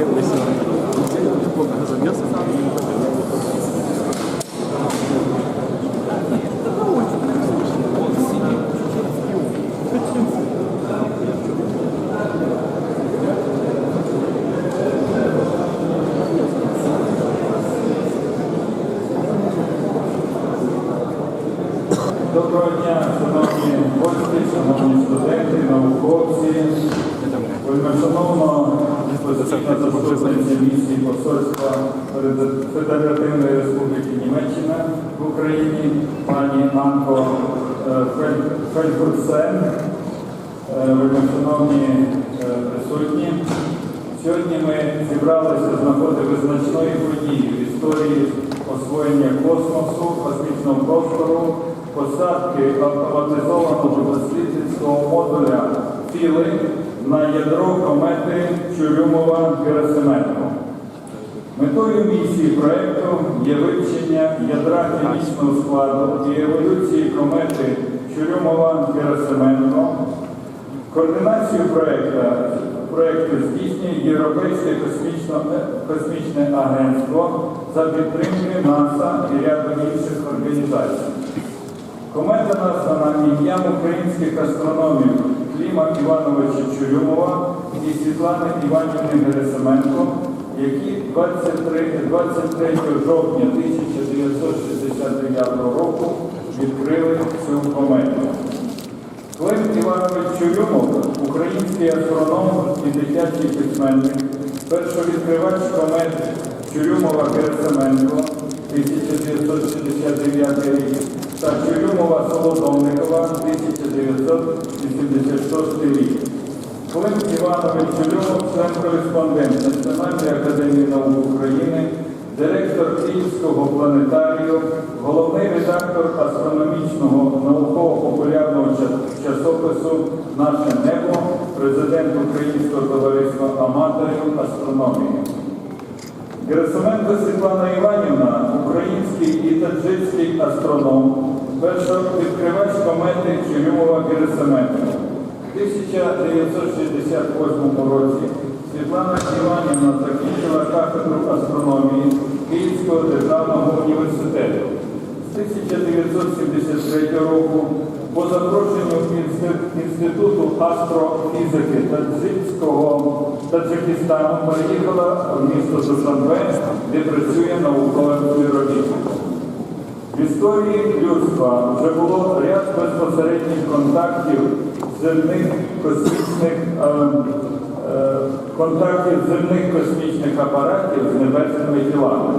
Oké, okay, we een Oké, okay, заступниця місії посольства Федеративної Республіки Німеччина в Україні, пані Анко е, Фель- Фелькурсен. Е, Вельмишановні е, присутні. Сьогодні ми зібралися з нагоди визначної події в історії освоєння космосу, космічного простору, посадки автоматизованого дослідницького модуля Філи на ядро комети Чурюмова-Герасименко. Метою місії проєкту є вивчення ядра хімічного складу і еволюції комети Чурюмова-Герасименко, Координацію проекту, проекту здійснює Європейське космічне агентство за підтримки НАСА і ряду інших організацій. Комета названа ім'ям українських астрономів Кліма Івановича Чурюмова і Світлани Іванівни Герасименко, які 23, 23 жовтня 1969 року відкрили цю комету. Клим Іванович Чурюмов, український астроном і дитячий письменник, першовідкривач комет Чурюмова Герасименко 1969 рік та Чурюмова Солодовникова 1986 рік. Клим Іванович Чурюмов, член-кореспондент Національної академії наук України, директор Київського планетарію, головний редактор астрономічного науково-популярного часопису Наше небо, президент Українського товариства аматорів астрономії. Герасименко Світлана Іванівна, український і таджикський астроном, першовідкривач комети Чурюмова Герасименко. У 1968 році Світлана Іванівна закінчила кафедру астрономії Київського державного університету. З 1973 року по запрошенню Інституту астрофізики Таджикського Таджикистану переїхала в місто Душанбе, де працює науковим співробітником. В історії людства вже було ряд безпосередніх контактів земних космічних е, е, контактів земних космічних апаратів з небесними тілами.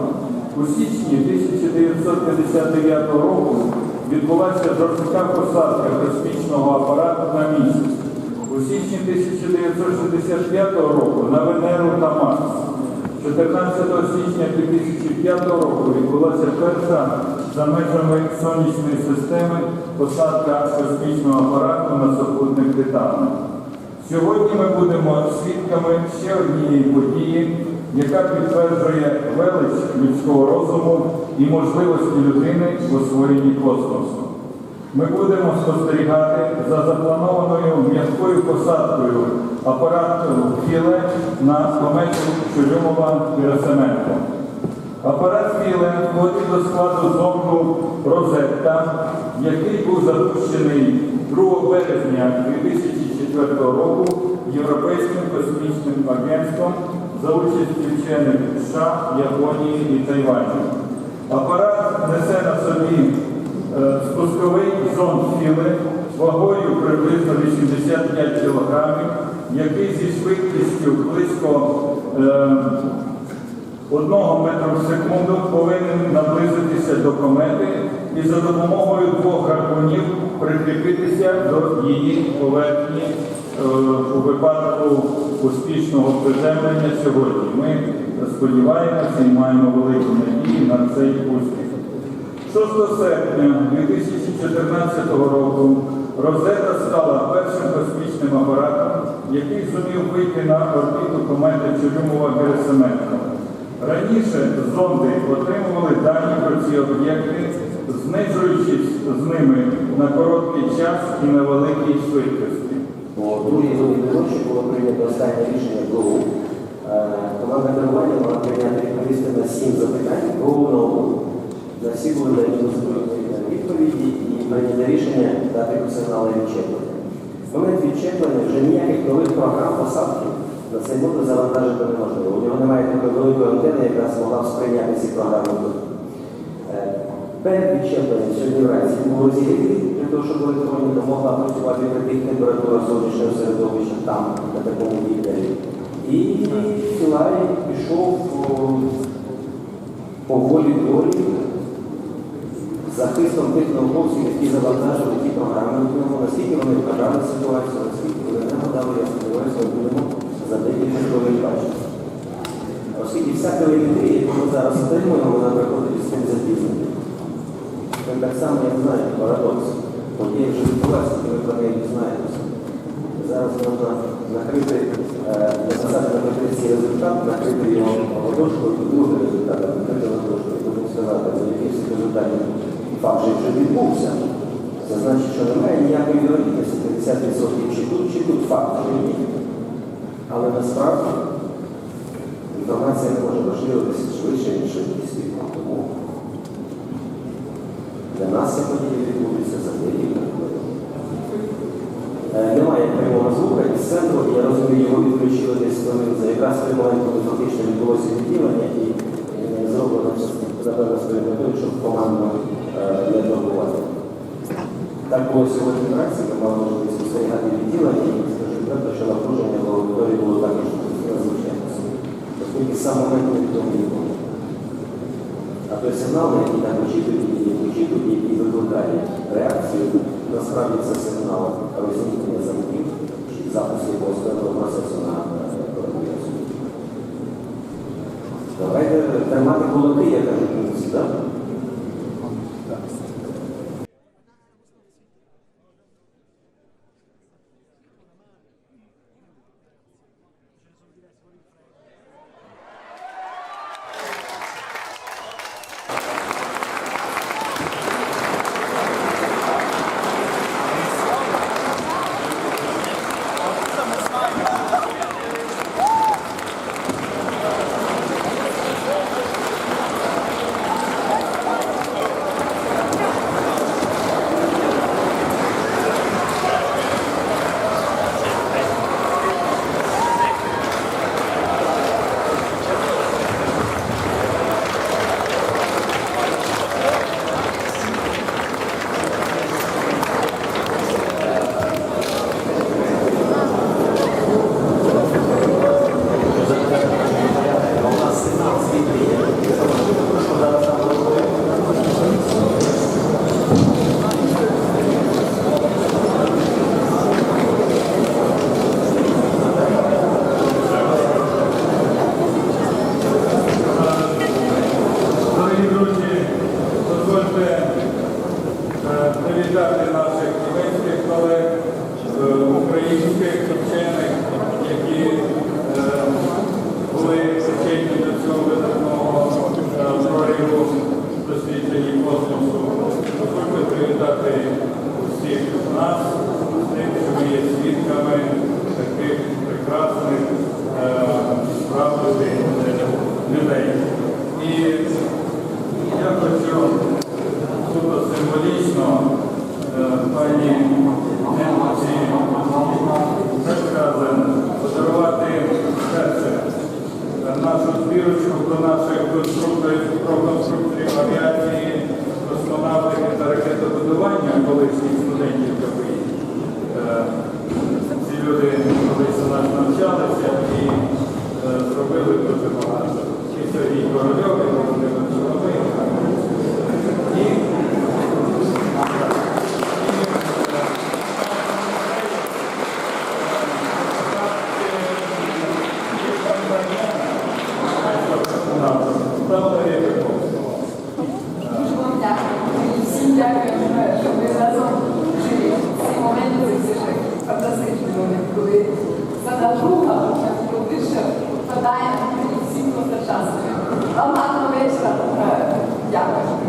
У січні 1959 року відбулася жорстка посадка космічного апарату на місяць. У січні 1965 року на Венеру та Марс. 14 січня 2005 року відбулася перша за межами сонячної системи посадка космічного апарату на супутник Титана. Сьогодні ми будемо свідками ще однієї події, яка підтверджує велич людського розуму і можливості людини в освоєнні космосу. Ми будемо спостерігати за запланованою м'якою посадкою апарату Філе на комету Чурюмова Герасименко. Апарат Філе входить до складу зонду Розетта, який був запущений 2 березня 2004 року Європейським космічним агентством за участі вчених США, Японії і Тайваню. Апарат несе на собі спусковий зонд Філе вагою приблизно 85 кг, який зі швидкістю близько е, одного метра в секунду повинен наблизитися до комети і за допомогою двох гарпунів прикріпитися до її поверхні е, у випадку успішного приземлення сьогодні. Ми сподіваємося і маємо велику надію на цей успіх. 6 серпня 2014 року Розета стала першим космічним апаратом, який зумів вийти на орбіту комети Чурюмова Герасименко. Раніше зонди отримували дані про ці об'єкти, знижуючись з ними на короткий час і на великій швидкості. У другій годині ночі було прийнято останнє рішення ГРУ. Е, на кадрування мала прийняти відповісти на сім запитань головного. На всі були відповіді і прийняти рішення дати сигнали відчеплення. В момент відчеплення вже ніяких нових програм посадки на цей модуль завантажити неможливо. У нього немає такої великої антени, яка змогла сприйняти ці програми. Е, Перед відчепленням сьогодні вранці було зігріти для того, щоб електроніка могла працювати при тих температурах зовнішнього середовища там, на такому віддалі. І Філай пішов по волі долі захистом тих науковців, які завантажили ті програми наскільки вони вкажали ситуацію, наскільки вони не гадали, я сподіваюся, будемо за декілька хвилин бачити. Оскільки вся телеметрія, яку ми зараз отримуємо, вона приходить з тим запізненням. Так само, я знаю, парадокс. Події вже відбуваються, ми про неї дізнаємося. Зараз можна накрити, е, написати на петиції результат, накрити його ладошкою, і другий результат, накрити ладошкою, будемо сказати, за яких всіх результатів факт же вже відбувся. Це значить, що немає ніякої вірогідності 50% чи тут, чи тут факт вже є. Але насправді інформація може поширюватися швидше, ніж світла. Тому для нас подія відбудеться за хвилин. Е, Немає прямого звука із центру, я розумію, його відключили десь за якраз при коли фактично відбулося відділення і е, зроблено це напевно з тою щоб команду е, не турбувати. Так було сьогодні вранці, ми мали можливість спостерігати відділення, і скажу відверто, що напруження в аудиторії було також надзвичайно. Оскільки сам момент невідомий нікому. А той сигнал, на який так очікують, очікують, який викликає реакцію, насправді це сигнал розміщення замків запуск якогось певного процесу на. Давайте тримати кулаки, я кажу, так? Привітати наших німецьких колег, е, українських вчених, які е, були причетні до цього видатного е, прориву в дослідженні космосу. Дозвольте привітати усіх нас з тим, що ми є свідками таких прекрасних е, справді людей. І я хочу суто символічно е, пані Немці Шашказен подарувати серце е, нашу збірочку про наших конструкторів, про конструкторів авіації, космонавтики та ракетобудування колишніх студентів КПІ. Е, Ці люди колись у нас навчалися і е, зробили дуже багато. І Сергій Корольов, і Володимир Соловей. І Правда, є такого. Дуже вам дякую. І всім дякую, що ви разом жили. Цей момент це вже фантастичний момент, коли сада друга, впадаємо і всім. Вам гарного вечора. Дякую.